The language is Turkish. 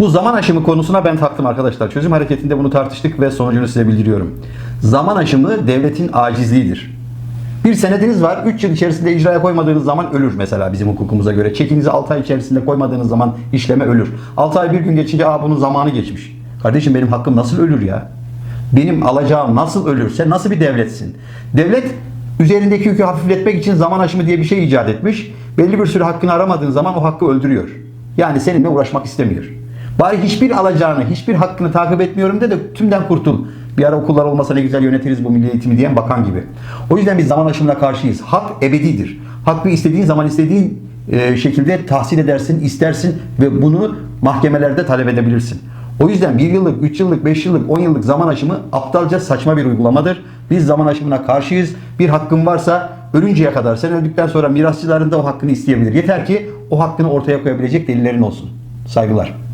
Bu zaman aşımı konusuna ben taktım arkadaşlar. Çözüm hareketinde bunu tartıştık ve sonucunu size bildiriyorum. Zaman aşımı devletin acizliğidir. Bir senediniz var. 3 yıl içerisinde icraya koymadığınız zaman ölür mesela bizim hukukumuza göre. Çekinizi 6 ay içerisinde koymadığınız zaman işleme ölür. 6 ay bir gün geçince aa bunun zamanı geçmiş. Kardeşim benim hakkım nasıl ölür ya? Benim alacağım nasıl ölür? Sen nasıl bir devletsin? Devlet üzerindeki yükü hafifletmek için zaman aşımı diye bir şey icat etmiş. Belli bir süre hakkını aramadığın zaman o hakkı öldürüyor. Yani seninle uğraşmak istemiyor. Bari hiçbir alacağını, hiçbir hakkını takip etmiyorum de de tümden kurtul. Bir ara okullar olmasa ne güzel yönetiriz bu milli eğitimi diyen bakan gibi. O yüzden biz zaman aşımına karşıyız. Hak ebedidir. Hakkı istediğin zaman istediğin e, şekilde tahsil edersin, istersin ve bunu mahkemelerde talep edebilirsin. O yüzden 1 yıllık, 3 yıllık, 5 yıllık, 10 yıllık zaman aşımı aptalca saçma bir uygulamadır. Biz zaman aşımına karşıyız. Bir hakkın varsa ölünceye kadar sen öldükten sonra mirasçıların da o hakkını isteyebilir. Yeter ki o hakkını ortaya koyabilecek delillerin olsun. Saygılar.